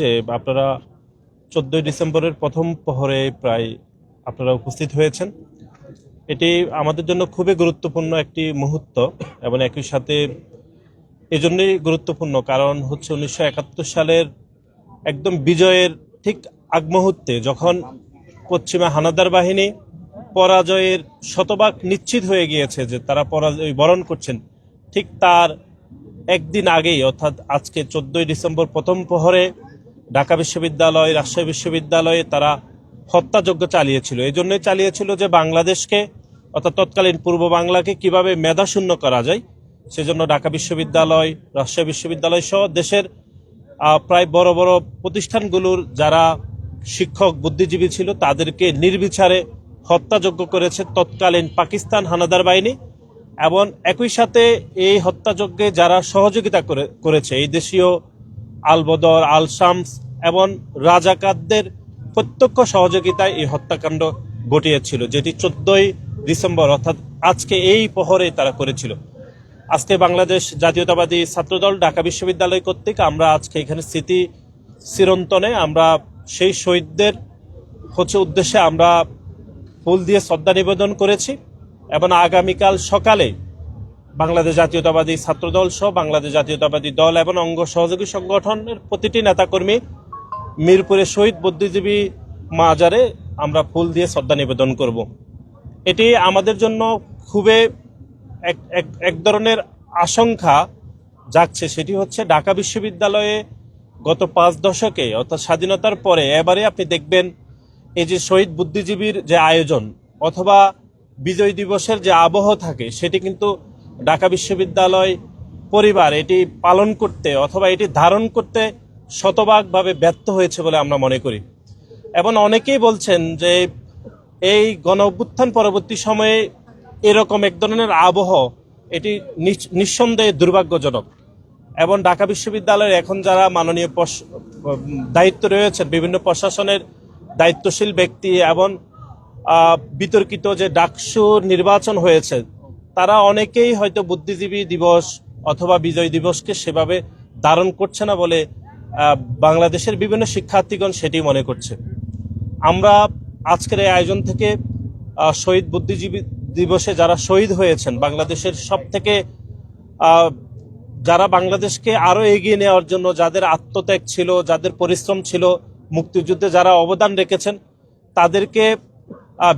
যে আপনারা চোদ্দই ডিসেম্বরের প্রথম প্রহরে প্রায় আপনারা উপস্থিত হয়েছেন। এটি আমাদের জন্য খুবই গুরুত্বপূর্ণ একটি মুহূর্ত এবং একই সাথে এজন্যই গুরুত্বপূর্ণ, কারণ হচ্ছে উনিশশো একাত্তর সালের একদম বিজয়ের ঠিক আগ মুহূর্তে যখন পশ্চিমা হানাদার বাহিনী পরাজয়ের শতভাগ নিশ্চিত হয়ে গিয়েছে যে তারা পরাজয় বরণ করছেন, ঠিক তার একদিন আগেই, অর্থাৎ আজকে চোদ্দই ডিসেম্বর প্রথম প্রহরে ঢাকা বিশ্ববিদ্যালয়, রাজশাহী বিশ্ববিদ্যালয়ে তারা হত্যাযজ্ঞ চালিয়েছিল। এই জন্যই চালিয়েছিল যে বাংলাদেশকে, অর্থাৎ তৎকালীন পূর্ব বাংলাকে কীভাবে মেধাশূন্য করা যায়, সেজন্য ঢাকা বিশ্ববিদ্যালয়, রাজশাহী বিশ্ববিদ্যালয় সহ দেশের প্রায় বড় বড় প্রতিষ্ঠানগুলোর যারা শিক্ষক, বুদ্ধিজীবী ছিল, তাদেরকে নির্বিচারে হত্যাযজ্ঞ করেছে তৎকালীন পাকিস্তান হানাদার বাহিনী এবং একই সাথে এই হত্যাযজ্ঞে যারা সহযোগিতা করে, করেছে, এই দেশীয় আলবদর আল শামস এবং রাজাকারদের প্রত্যক্ষ সহযোগিতায় এই হত্যাকাণ্ড ঘটিয়েছিল, যেটি চোদ্দই ডিসেম্বর, অর্থাৎ আজকে এই প্রহরে তারা করেছিল। আজকে বাংলাদেশ জাতীয়তাবাদী ছাত্রদল ঢাকা বিশ্ববিদ্যালয় কর্তৃক আমরা আজকে এখানে স্মৃতি চিরন্তনে আমরা সেই শহীদদের হচ্ছে উদ্দেশ্যে আমরা ফুল দিয়ে শ্রদ্ধা নিবেদন করেছি এবং আগামীকাল সকালে বাংলাদেশ জাতীয়তাবাদী ছাত্রদল সহ বাংলাদেশ জাতীয়তাবাদী দল এবং অঙ্গ সহযোগী সংগঠনের প্রতিটি নেতাকর্মী মিরপুরে শহীদ বুদ্ধিজীবী মাজারে আমরা ফুল দিয়ে শ্রদ্ধা নিবেদন করব। এটি আমাদের জন্য খুবই এক ধরনের আশঙ্কা যাচ্ছে সেটি হচ্ছে ঢাকা বিশ্ববিদ্যালয়ে গত পাঁচ দশকে, অর্থাৎ স্বাধীনতার পরে এবারে আপনি দেখবেন এই যে শহীদ বুদ্ধিজীবীর যে আয়োজন অথবা বিজয় দিবসের যে আবহ থাকে, সেটি কিন্তু ঢাকা বিশ্ববিদ্যালয় পরিবার এটি পালন করতে অথবা এটি ধারণ করতে শতভাগভাবে ব্যর্থ হয়েছে বলে আমরা মনে করি। এবং অনেকেই বলছেন যে এই গণ অভ্যুত্থান পরবর্তী সময়ে এরকম এক ধরনের আবহ এটি নিঃসন্দেহে দুর্ভাগ্যজনক। এবং ঢাকা বিশ্ববিদ্যালয়ের এখন যারা মাননীয় দায়িত্ব রয়েছেন, বিভিন্ন প্রশাসনের দায়িত্বশীল ব্যক্তি এবং বিতর্কিত যে ডাকসু নির্বাচন হয়েছে তারা অনেকেই হয়তো বুদ্ধিজীবী দিবস অথবা বিজয় দিবসকে সেভাবে ধারণ করছে না বলে বাংলাদেশের বিভিন্ন শিক্ষার্থীগণ সেটি মনে করছে। আমরা আজকের এই আয়োজন থেকে শহীদ বুদ্ধিজীবী দিবসে যারা শহীদ হয়েছেন, বাংলাদেশের সব থেকে যারা বাংলাদেশকে আরও এগিয়ে নেওয়ার জন্য যাদের আত্মত্যাগ ছিল, যাদের পরিশ্রম ছিল, মুক্তিযুদ্ধে যারা অবদান রেখেছেন, তাদেরকে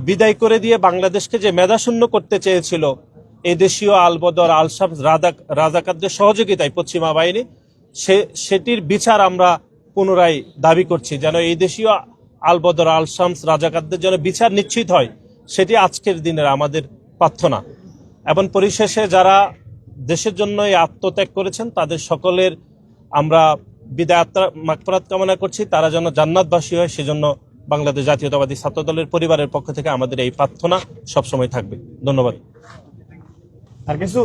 বিদায় করে দিয়ে বাংলাদেশকে যে মেধাশূন্য করতে চেয়েছিল এই দেশীয় আলবদর আলসাব রাজাকারদের সহযোগিতায় পশ্চিমা বাহিনী, সে, সেটির বিচার আমরা পুনরায় দাবি করছি, যেন এই দেশীয় আলবদর আল শামস রাজাকারদের যেন বিচার নিশ্চিত হয়, সেটি আজকের দিনের আমাদের প্রার্থনা। এবং পরিশেষে যারা দেশের জন্য এই আত্মত্যাগ করেছেন, তাদের সকলের আমরা বিদায় আত্মা মাকফরাত কামনা করছি, তারা যেন জান্নাতবাসী হয়, সেজন্য বাংলাদেশ জাতীয়তাবাদী ছাত্র দলের পরিবারের পক্ষ থেকে আমাদের এই প্রার্থনা সবসময় থাকবে। ধন্যবাদ। আর কিছু?